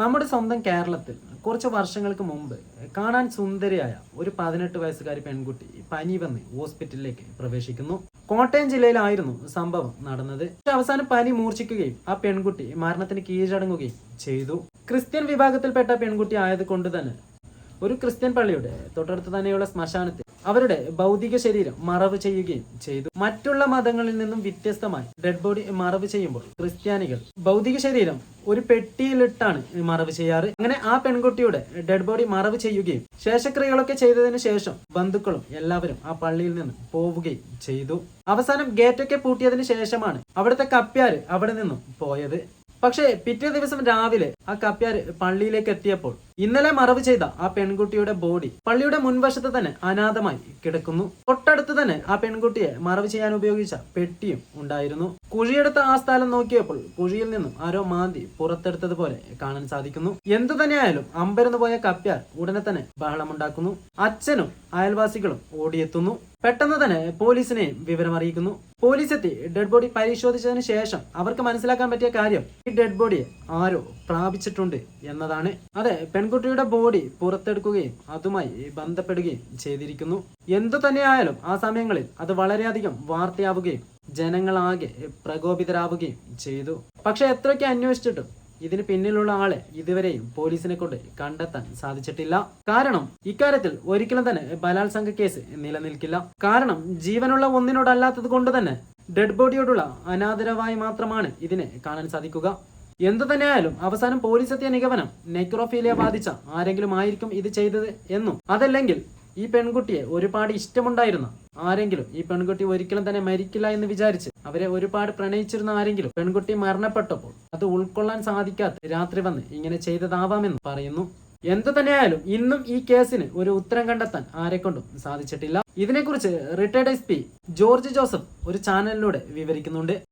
നമ്മുടെ സ്വന്തം കേരളത്തിൽ കുറച്ച് വർഷങ്ങൾക്ക് മുമ്പ് കാണാൻ സുന്ദരിയായ ഒരു പതിനെട്ട് വയസ്സുകാരി പെൺകുട്ടി പനി വന്ന് ഹോസ്പിറ്റലിലേക്ക് പ്രവേശിക്കുന്നു. കോട്ടയം ജില്ലയിലായിരുന്നു സംഭവം നടന്നത്. അവസാനം പനി മൂർച്ഛിക്കുകയും ആ പെൺകുട്ടി മരണത്തിന് കീഴടങ്ങുകയും ചെയ്തു. ക്രിസ്ത്യൻ വിഭാഗത്തിൽപ്പെട്ട പെൺകുട്ടി ആയതുകൊണ്ട് തന്നെ ഒരു ക്രിസ്ത്യൻ പള്ളിയുടെ തൊട്ടടുത്ത് തന്നെയുള്ള ശ്മശാനത്തിൽ അവരുടെ ഭൗതിക ശരീരം മറവ് ചെയ്യുകയും ചെയ്തു. മറ്റുള്ള മതങ്ങളിൽ നിന്നും വ്യത്യസ്തമായി ഡെഡ് ബോഡി മറവ് ചെയ്യുമ്പോൾ ക്രിസ്ത്യാനികൾ ഭൗതിക ശരീരം ഒരു പെട്ടിയിലിട്ടാണ് മറവ് ചെയ്യാറ്. അങ്ങനെ ആ പെൺകുട്ടിയുടെ ഡെഡ് ബോഡി മറവ് ചെയ്യുകയും ശേഷക്രിയകളൊക്കെ ചെയ്തതിനു ശേഷം ബന്ധുക്കളും എല്ലാവരും ആ പള്ളിയിൽ നിന്ന് പോവുകയും ചെയ്തു. അവസാനം ഗേറ്റൊക്കെ പൂട്ടിയതിനു ശേഷമാണ് അവിടുത്തെ കപ്പ്യാര് അവിടെ നിന്നും പോയത്. പക്ഷേ പിറ്റേ ദിവസം രാവിലെ ആ കപ്പ്യാർ പള്ളിയിലേക്ക് എത്തിയപ്പോൾ ഇന്നലെ മറവ് ചെയ്ത ആ പെൺകുട്ടിയുടെ ബോഡി പള്ളിയുടെ മുൻവശത്ത് തന്നെ അനാഥമായി കിടക്കുന്നു. തൊട്ടടുത്ത് തന്നെ ആ പെൺകുട്ടിയെ മറവ് ചെയ്യാൻ ഉപയോഗിച്ച പെട്ടിയും ഉണ്ടായിരുന്നു. കുഴിയെടുത്ത ആ സ്ഥലം നോക്കിയപ്പോൾ കുഴിയിൽ നിന്നും ആരോ മാന്തി പുറത്തെടുത്തതുപോലെ കാണാൻ സാധിക്കുന്നു. എന്തു തന്നെയായാലും അമ്പരന്ന് പോയ കപ്പ്യാർ ഉടനെ തന്നെ ബഹളമുണ്ടാക്കുന്നു. അച്ഛനും അയൽവാസികളും ഓടിയെത്തുന്നു. പെട്ടെന്ന് തന്നെ പോലീസിനെ വിവരം അറിയിക്കുന്നു പോലീസ് എത്തി ഡെഡ് ബോഡി പരിശോധിച്ചതിന് ശേഷം അവർക്ക് മനസ്സിലാക്കാൻ പറ്റിയ കാര്യം ഈ ഡെഡ് ബോഡിയെ ആരോ പ്രാപിച്ചിട്ടുണ്ട് എന്നതാണ്. അതെ പെൺകുട്ടിയുടെ ബോഡി പുറത്തെടുക്കുകയും അതുമായി ബന്ധപ്പെടുകയും ചെയ്തിരിക്കുന്നു. എന്തു തന്നെയായാലും ആ സമയങ്ങളിൽ അത് വളരെയധികം വാർത്തയാവുകയും ജനങ്ങളാകെ പ്രകോപിതരാവുകയും ചെയ്തു. പക്ഷെ എത്രയൊക്കെ അന്വേഷിച്ചിട്ടും ഇതിന് പിന്നിലുള്ള ആളെ ഇതുവരെയും പോലീസിനെ കൊണ്ട് കണ്ടെത്താൻ സാധിച്ചിട്ടില്ല. കാരണം ഇക്കാര്യത്തിൽ ഒരിക്കലും തന്നെ ബലാത്സംഗ കേസ് നിലനിൽക്കില്ല. കാരണം ജീവനുള്ള ഒന്നിനോടല്ലാത്തത് കൊണ്ട് തന്നെ ഡെഡ് ബോഡിയോടുള്ള അനാദരവായി മാത്രമാണ് ഇതിനെ കാണാൻ സാധിക്കുക. എന്തു തന്നെയായാലും അവസാനം പോലീസ് എത്തിയ നിഗമനം നെക്രോഫീലിയ ബാധിച്ച ആരെങ്കിലും ആയിരിക്കും ഇത് ചെയ്തത് എന്നും. അതല്ലെങ്കിൽ ഈ പെൺകുട്ടിയെ ഒരുപാട് ഇഷ്ടമുണ്ടായിരുന്ന. ആരെങ്കിലും ഈ പെൺകുട്ടി ഒരിക്കലും തന്നെ മരിക്കില്ല എന്ന് വിചാരിച്ച് അവരെ ഒരുപാട് പ്രണയിച്ചിരുന്ന ആരെങ്കിലും പെൺകുട്ടി മരണപ്പെട്ടപ്പോൾ അത് ഉൾക്കൊള്ളാൻ സാധിക്കാത്ത രാത്രി വന്ന് ഇങ്ങനെ ചെയ്തതാവാമെന്ന് പറയുന്നു. എന്തു തന്നെയായാലും ഇന്നും ഈ കേസിന് ഒരു ഉത്തരം കണ്ടെത്താൻ ആരെക്കൊണ്ടും സാധിച്ചിട്ടില്ല. ഇതിനെക്കുറിച്ച് റിട്ടയർഡ് എസ് ജോർജ് ജോസഫ് ഒരു ചാനലിലൂടെ വിവരിക്കുന്നുണ്ട്.